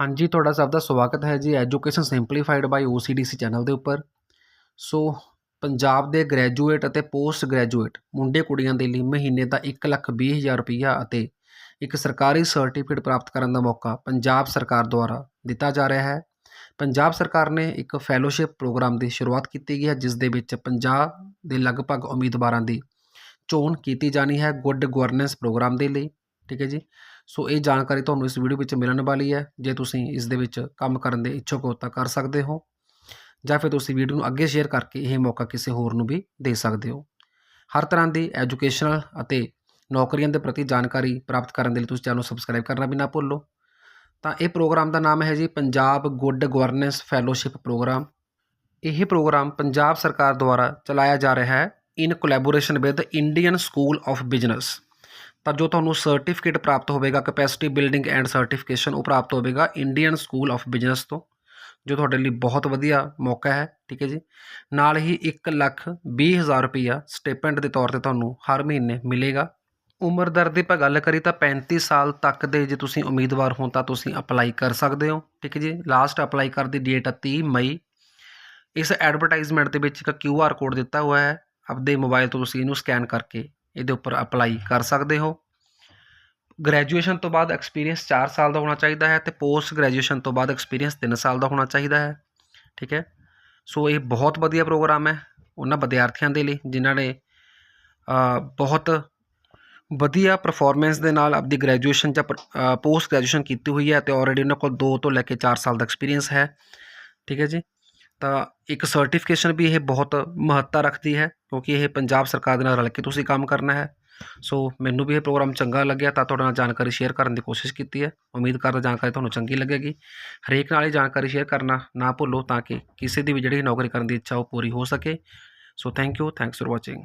ਹਾਂਜੀ, ਤੁਹਾਡਾ ਸਭ ਦਾ ਸਵਾਗਤ ਹੈ ਜੀ education simplified by OCDC channel ਦੇ ਉੱਪਰ। ਸੋ, ਪੰਜਾਬ ਦੇ ਗ੍ਰੈਜੂਏਟ ਅਤੇ ਪੋਸਟ ਗ੍ਰੈਜੂਏਟ ਮੁੰਡੇ ਕੁੜੀਆਂ ਦੇ ਲਈ ਮਹੀਨੇ ਦਾ ਇੱਕ ਲੱਖ ਵੀਹ ਹਜ਼ਾਰ ਰੁਪਈਆ ਅਤੇ ਇੱਕ ਸਰਕਾਰੀ ਸਰਟੀਫਿਕੇਟ ਪ੍ਰਾਪਤ ਕਰਨ ਦਾ ਮੌਕਾ ਪੰਜਾਬ ਸਰਕਾਰ ਦੁਆਰਾ ਦਿੱਤਾ ਜਾ ਰਿਹਾ ਹੈ। ਪੰਜਾਬ ਸਰਕਾਰ ਨੇ ਇੱਕ ਫੈਲੋਸ਼ਿਪ ਪ੍ਰੋਗਰਾਮ ਦੀ ਸ਼ੁਰੂਆਤ ਕੀਤੀ ਗਈ ਹੈ, ਜਿਸ ਦੇ ਵਿੱਚ ਪੰਜਾਬ ਦੇ ਲਗਭਗ ਉਮੀਦਵਾਰਾਂ ਦੀ ਚੋਣ ਕੀਤੀ ਜਾਣੀ ਹੈ ਗੁੱਡ ਗਵਰਨੈਂਸ ਪ੍ਰੋਗਰਾਮ ਦੇ ਲਈ। ਠੀਕ ਹੈ ਜੀ। ਸੋ ਇਹ ਜਾਣਕਾਰੀ ਤੁਹਾਨੂੰ ਇਸ ਵੀਡੀਓ ਵਿੱਚ ਮਿਲਣ ਵਾਲੀ ਹੈ। ਜੇ ਤੁਸੀਂ ਇਸ ਦੇ ਵਿੱਚ ਕੰਮ ਕਰਨ ਦੇ ਇੱਛੁਕ ਹੋ ਤਾਂ ਕਰ ਸਕਦੇ ਹੋ ਜਾਂ ਫਿਰ ਤੁਸੀਂ ਵੀਡੀਓ ਨੂੰ ਅੱਗੇ ਸ਼ੇਅਰ ਕਰਕੇ ਇਹ ਮੌਕਾ ਕਿਸੇ ਹੋਰ ਨੂੰ ਵੀ ਦੇ ਸਕਦੇ ਹੋ। ਹਰ ਤਰ੍ਹਾਂ ਦੀ ਐਜੂਕੇਸ਼ਨਲ ਅਤੇ ਨੌਕਰੀਆਂ ਦੇ ਪ੍ਰਤੀ ਜਾਣਕਾਰੀ ਪ੍ਰਾਪਤ ਕਰਨ ਦੇ ਲਈ ਤੁਸੀਂ ਚੈਨਲ ਨੂੰ ਸਬਸਕ੍ਰਾਈਬ ਕਰਨਾ ਵੀ ਨਾ ਭੁੱਲੋ। ਤਾਂ ਇਹ ਪ੍ਰੋਗਰਾਮ ਦਾ ਨਾਮ ਹੈ ਜੀ Punjab Good Governance Fellowship Program ਇਹ ਪ੍ਰੋਗਰਾਮ ਪੰਜਾਬ ਸਰਕਾਰ ਦੁਆਰਾ ਚਲਾਇਆ ਜਾ ਰਿਹਾ ਹੈ। In collaboration with Indian School of Business ਤਾਂ ਜੋ ਤੁਹਾਨੂੰ ਸਰਟੀਫਿਕੇਟ ਪ੍ਰਾਪਤ ਹੋਵੇਗਾ ਕਪੈਸਿਟੀ ਬਿਲਡਿੰਗ ਐਂਡ ਸਰਟੀਫਿਕੇਸ਼ਨ ਉਹ ਪ੍ਰਾਪਤ ਹੋਵੇਗਾ ਇੰਡੀਅਨ ਸਕੂਲ ਆਫ ਬਿਜ਼ਨਸ ਤੋਂ, ਜੋ ਤੁਹਾਡੇ ਲਈ ਬਹੁਤ ਵਧੀਆ ਮੌਕਾ ਹੈ, ਠੀਕ ਹੈ ਜੀ। ਨਾਲ ਹੀ 1 ਲੱਖ 20 ਹਜ਼ਾਰ ਰੁਪਈਆ ਸਟੇਪੈਂਡ ਦੇ ਤੌਰ ਤੇ ਤੁਹਾਨੂੰ ਹਰ ਮਹੀਨੇ ਮਿਲੇਗਾ। ਉਮਰ ਦਰ ਦੀ ਆਪਾਂ ਗੱਲ ਕਰੀ ਤਾਂ 35 ਸਾਲ ਤੱਕ ਦੇ ਜੇ ਤੁਸੀਂ ਉਮੀਦਵਾਰ ਹੋ ਤਾਂ ਤੁਸੀਂ ਅਪਲਾਈ ਕਰ ਸਕਦੇ ਹੋ, ਠੀਕ ਹੈ ਜੀ। ਲਾਸਟ ਅਪਲਾਈ ਕਰਨ ਦੀ ਡੇਟ ਹੈ 30 ਮਈ। ਇਸ ਐਡਵਰਟਾਈਜ਼ਮੈਂਟ ਦੇ ਵਿੱਚ ਇੱਕ ਕਿਊ ਆਰ ਕੋਡ ਦਿੱਤਾ ਹੋਇਆ ਹੈ। ਆਪਦੇ ਮੋਬਾਈਲ ਤੋਂ ਤੁਸੀਂ ਇਹਨੂੰ ਸਕੈਨ ਕਰਕੇ ਇਹਦੇ ਉੱਪਰ ਅਪਲਾਈ ਕਰ ਸਕਦੇ ਹੋ। ਗ੍ਰੈਜੂਏਸ਼ਨ ਤੋਂ ਬਾਅਦ ਐਕਸਪੀਰੀਅੰਸ 4 ਸਾਲ ਦਾ ਹੋਣਾ ਚਾਹੀਦਾ ਹੈ ਤੇ ਪੋਸਟ ਗ੍ਰੈਜੂਏਸ਼ਨ ਤੋਂ ਬਾਅਦ ਐਕਸਪੀਰੀਅੰਸ 3 ਸਾਲ ਦਾ ਹੋਣਾ ਚਾਹੀਦਾ ਹੈ, ਠੀਕ ਹੈ? ਸੋ ਇਹ ਬਹੁਤ ਵਧੀਆ ਪ੍ਰੋਗਰਾਮ ਹੈ ਉਹਨਾਂ ਵਿਦਿਆਰਥੀਆਂ ਦੇ ਲਈ, ਜਿਨ੍ਹਾਂ ਨੇ ਬਹੁਤ ਵਧੀਆ ਪਰਫਾਰਮੈਂਸ ਦੇ ਨਾਲ ਆਪਣੀ ਗ੍ਰੈਜੂਏਸ਼ਨ ਜਾਂ ਪੋਸਟ ਗ੍ਰੈਜੂਏਸ਼ਨ ਕੀਤੀ ਹੋਈ ਹੈ ਤੇ ਆਲਰੇਡੀ ਉਹਨਾਂ ਕੋਲ 2 ਤੋਂ ਲੈ ਕੇ 4 ਸਾਲ ਦਾ ਐਕਸਪੀਰੀਅੰਸ ਹੈ, ਠੀਕ ਹੈ ਜੀ? ਤਾਂ ਇੱਕ ਸਰਟੀਫਿਕੇਸ਼ਨ ਵੀ ਇਹ ਬਹੁਤ ਮਹੱਤਤਾ ਰੱਖਦੀ ਹੈ, ਕਿਉਂਕਿ ਇਹ ਪੰਜਾਬ ਸਰਕਾਰ ਦੇ ਨਾਲ ਰਲ ਕੇ ਤੁਸੀਂ ਕੰਮ ਕਰਨਾ ਹੈ। ਸੋ ਮੈਨੂੰ ਵੀ ਇਹ ਪ੍ਰੋਗਰਾਮ ਚੰਗਾ ਲੱਗਿਆ ਤਾਂ ਤੁਹਾਡੇ ਨਾਲ ਜਾਣਕਾਰੀ ਸ਼ੇਅਰ ਕਰਨ ਦੀ ਕੋਸ਼ਿਸ਼ ਕੀਤੀ ਹੈ। ਉਮੀਦ ਕਰਦਾ ਜਾਣਕਾਰੀ ਤੁਹਾਨੂੰ ਚੰਗੀ ਲੱਗੇਗੀ। ਹਰੇਕ ਨਾਲ ਇਹ ਜਾਣਕਾਰੀ ਸ਼ੇਅਰ ਕਰਨਾ ਨਾ ਭੁੱਲੋ ਤਾਂ ਕਿ ਕਿਸੇ ਦੀ ਵੀ ਜਿਹੜੀ ਨੌਕਰੀ ਕਰਨ ਦੀ ਇੱਛਾ ਉਹ ਪੂਰੀ ਹੋ ਸਕੇ। So thank you thanks for watching